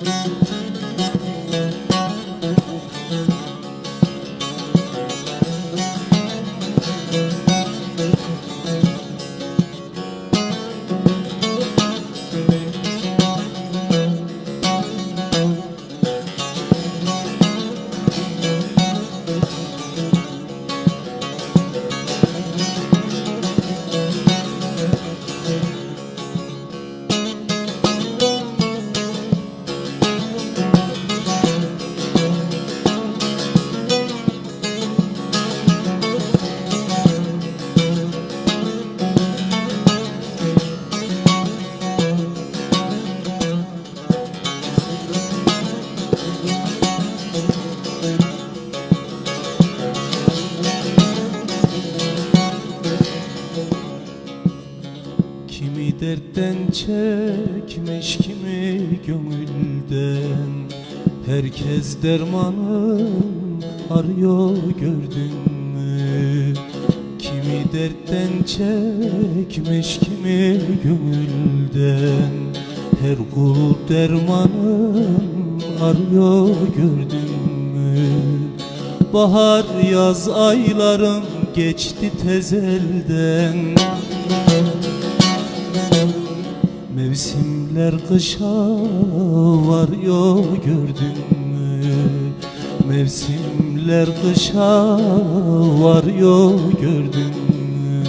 Kimi dertten çekmiş kimi gönülden Herkes dermanı arıyor gördün mü? Kimi dertten çekmiş kimi gönülden Her kul dermanın arıyor gördün mü? Bahar yaz aylarım geçti tezelden Mevsimler kışa varıyor gördün mü? Mevsimler kışa varıyor gördün mü?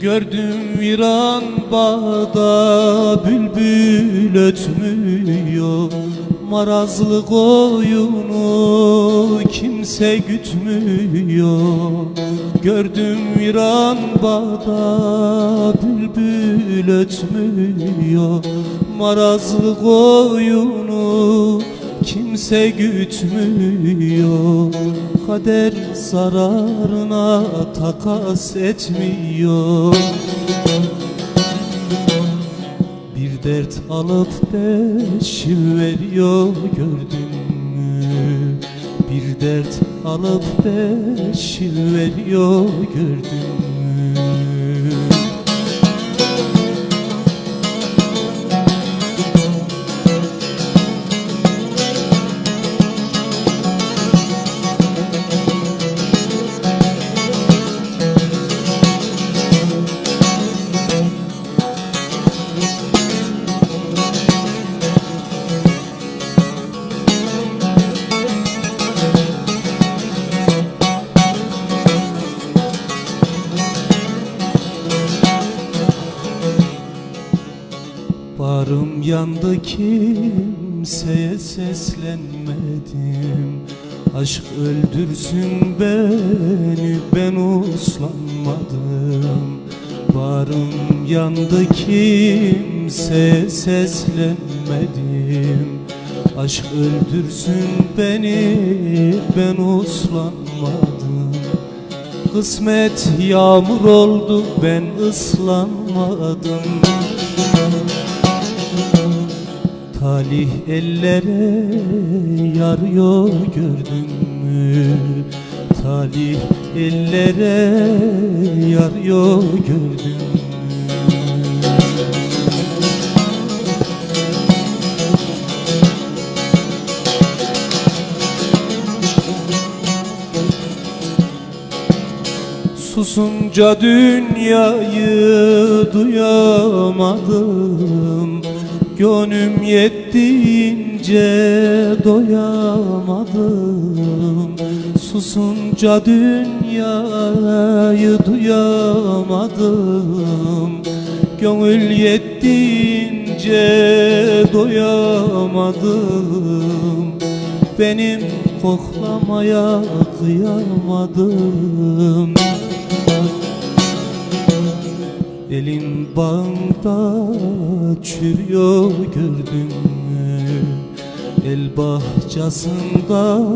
Gördüm viran bağda bülbül ötmüyor Marazlı koyunu kimse gütmüyor. Gördüm viran bağda bülbül ötmüyor. Marazlı koyunu kimse gütmüyor. Kader zararına takas etmiyor dert alıp beş veriyor gördün mü? Bir dert alıp beş veriyor gördün mü? Barım yandı kimseye seslenmedim. Aşk öldürsün beni ben uslanmadım. Barım yandı kimseye seslenmedim. Aşk öldürsün beni ben uslanmadım. Kısmet yağmur oldu ben ıslanmadım Talih ellere yarıyor gördün mü? Talih ellere yarıyor gördün mü? Susunca dünyayı duyamadım Gönlüm yettiğince doyamadım. Susunca dünyayı duyamadım. Gönül yettiğince doyamadım. Benim koklamaya kıyamadım Elin bağında çürüyor gördün mü? El bahçesinde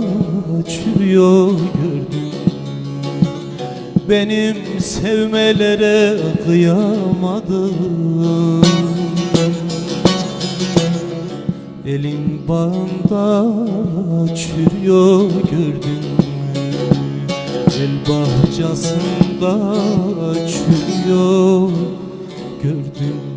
çürüyor gördün mü? Benim sevmelere kıyamadım Elin bağında çürüyor gördün mü? El bahçesinde çürüyor gördün mü?